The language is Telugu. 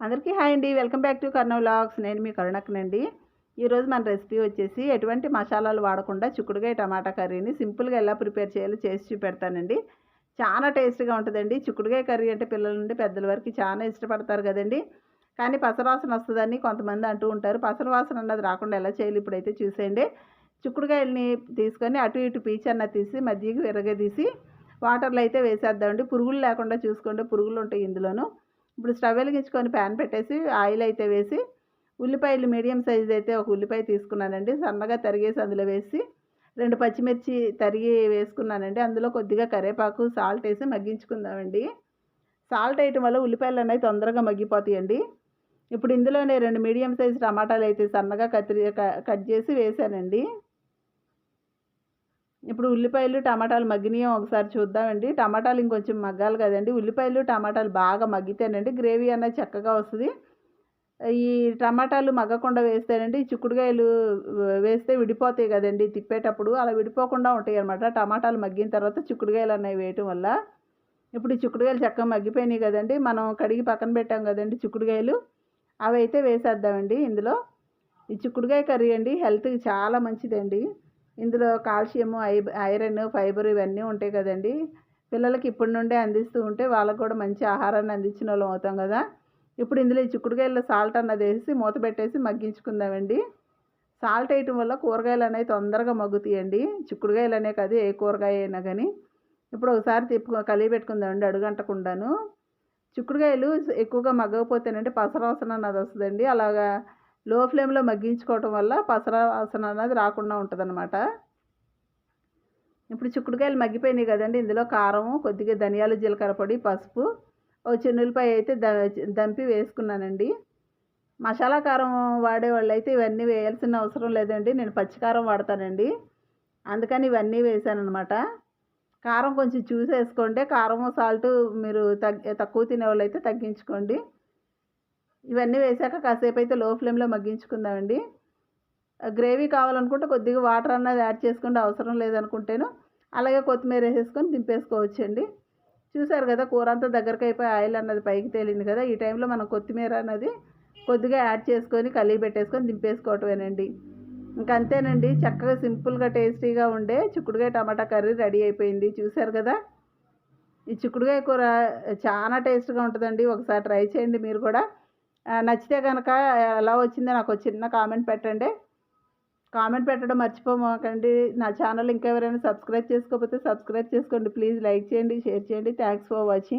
అందరికీ హాయ్ అండి. Welcome back to Karna vlogs నేను మీ కరుణక్కనండి ఈరోజు మన రెసిపీ వచ్చేసి ఎటువంటి మసాలాలు వాడకుండా చిక్కుడుగాయ టమాటా కర్రీని సింపుల్గా ఎలా ప్రిపేర్ చేయాలో చేసి చూపెడతానండి. చాలా టేస్ట్గా ఉంటుందండి. చిక్కుడుగాయ కర్రీ అంటే పిల్లల నుండి పెద్దల వరకు చాలా ఇష్టపడతారు కదండి. కానీ పసరవాసన వస్తుందని కొంతమంది అంటూ ఉంటారు. పసరవాసన అన్నది రాకుండా ఎలా చేయాలి ఇప్పుడైతే చూసేయండి. చిక్కుడుగాయల్ని తీసుకొని అటు ఇటు పీచ్ అన్న తీసి మధ్యకి విరగదీసి వాటర్లో అయితే వేసేద్దామండి. పురుగులు లేకుండా చూసుకోండి. పురుగులు ఉంటాయి ఇందులోనూ. ఇప్పుడు స్టవ్ వెలిగించుకొని ప్యాన్ పెట్టేసి ఆయిల్ అయితే వేసి ఉల్లిపాయలు మీడియం సైజ్ అయితే ఒక ఉల్లిపాయ తీసుకున్నానండి. సన్నగా తరిగేసి అందులో వేసి రెండు పచ్చిమిర్చి తరిగి వేసుకున్నానండి. అందులో కొద్దిగా కరివేపాకు సాల్ట్ వేసి మగ్గించుకుందామండి. సాల్ట్ వేయటం వల్ల ఉల్లిపాయలు అనేవి తొందరగా మగ్గిపోతాయండి. ఇప్పుడు ఇందులోనే రెండు మీడియం సైజ్ టమాటాలు అయితే సన్నగా కత్తిరి కట్ చేసి వేసానండి. ఇప్పుడు ఉల్లిపాయలు టమాటాలు మగ్గినాయో ఒకసారి చూద్దామండి. టమాటాలు ఇంకొంచెం మగ్గాలి కదండి. ఉల్లిపాయలు టమాటాలు బాగా మగ్గితేనండి గ్రేవీ అనేది చక్కగా వస్తుంది. ఈ టమాటాలు మగ్గకుండా వేస్తేనండి చిక్కుడుకాయలు వేస్తే విడిపోతాయి కదండి తిప్పేటప్పుడు. అలా విడిపోకుండా ఉంటాయి అనమాట టమాటాలు మగ్గిన తర్వాత చిక్కుడుకాయలు అనేవి వేయటం వల్ల. ఇప్పుడు ఈ చిక్కుడుకాయలు చక్కగా మగ్గిపోయినాయి కదండి. మనం కడిగి పక్కన పెట్టాం కదండి చిక్కుడుకాయలు. అవి అయితే వేసేద్దామండి ఇందులో. ఈ చిక్కుడుకాయ కర్రీ అండి హెల్త్కి చాలా మంచిదండి. ఇందులో కాల్షియం ఐ ఐరన్ ఫైబర్ ఇవన్నీ ఉంటాయి కదండి. పిల్లలకి ఇప్పటి నుండే అందిస్తూ ఉంటే వాళ్ళకు కూడా మంచి ఆహారాన్ని అందించిన వాళ్ళం అవుతాం కదా. ఇప్పుడు ఇందులో ఈ చిక్కుడుకాయల్లో సాల్ట్ అన్నది వేసి మూత పెట్టేసి మగ్గించుకుందామండి. సాల్ట్ వేయటం వల్ల కూరగాయలు అనేవి తొందరగా మగ్గుతాయండి. చిక్కుడుకాయలు అనే కాదు ఏ కూరగాయ అయినా కానీ. ఇప్పుడు ఒకసారి తిప్పు కలిగి పెట్టుకుందామండి అడుగంటకుండాను. చిక్కుడుకాయలు ఎక్కువగా మగ్గకపోతేనంటే పసరవసన అన్నది వస్తుందండి. అలాగా లో ఫ్లేమ్లో మగ్గించుకోవటం వల్ల పసర వాసన అనేది రాకుండా ఉంటుందన్నమాట. ఇప్పుడు చిక్కుడుకాయలు మగ్గిపోయినాయి కదండి. ఇందులో కారం కొద్దిగా ధనియాలు జీలకర్ర పొడి పసుపు ఓ చిన్నులపై అయితే దంపి వేసుకున్నానండి. మసాలా కారం వాడేవాళ్ళు అయితే ఇవన్నీ వేయాల్సిన అవసరం లేదండి. నేను పచ్చికారం వాడతానండి. అందుకని ఇవన్నీ వేసాను అనమాట కారం కొంచెం చూసేసుకోండి. కారం సాల్ట్ మీరు తగ్గ తక్కువ తినేవాళ్ళు అయితే తగ్గించుకోండి. ఇవన్నీ వేసాక కాసేపు అయితే లో ఫ్లేమ్లో మగ్గించుకుందామండి. గ్రేవీ కావాలనుకుంటే కొద్దిగా వాటర్ అన్నది యాడ్ చేసుకుంటే అవసరం లేదనుకుంటేను అలాగే కొత్తిమీర వేసేసుకొని దింపేసుకోవచ్చండి. చూసారు కదా కూర అంతా దగ్గరకు అయిపోయి ఆయిల్ అన్నది పైకి తేలింది కదా ఈ టైంలో మనం కొత్తిమీర అన్నది కొద్దిగా యాడ్ చేసుకొని కలిగి పెట్టేసుకొని దింపేసుకోవటమేనండి. ఇంకంతేనండి చక్కగా సింపుల్గా టేస్టీగా ఉండే చిక్కుడుకాయ టమాటా కర్రీ రెడీ అయిపోయింది. చూసారు కదా? ఈ చిక్కుడుకాయ కూర చాలా టేస్ట్గా ఉంటుందండి. ఒకసారి ట్రై చేయండి మీరు కూడా. నచ్చితే కనుక ఎలా వచ్చిందో నాకు చిన్న కామెంట్ పెట్టండి. కామెంట్ పెట్టడం మర్చిపోమాకండి. నా ఛానల్ ఇంకా ఎవరైనా సబ్స్క్రైబ్ చేసుకోకపోతే సబ్స్క్రైబ్ చేసుకోండి. ప్లీజ్ లైక్ చేయండి షేర్ చేయండి. Thanks for watching.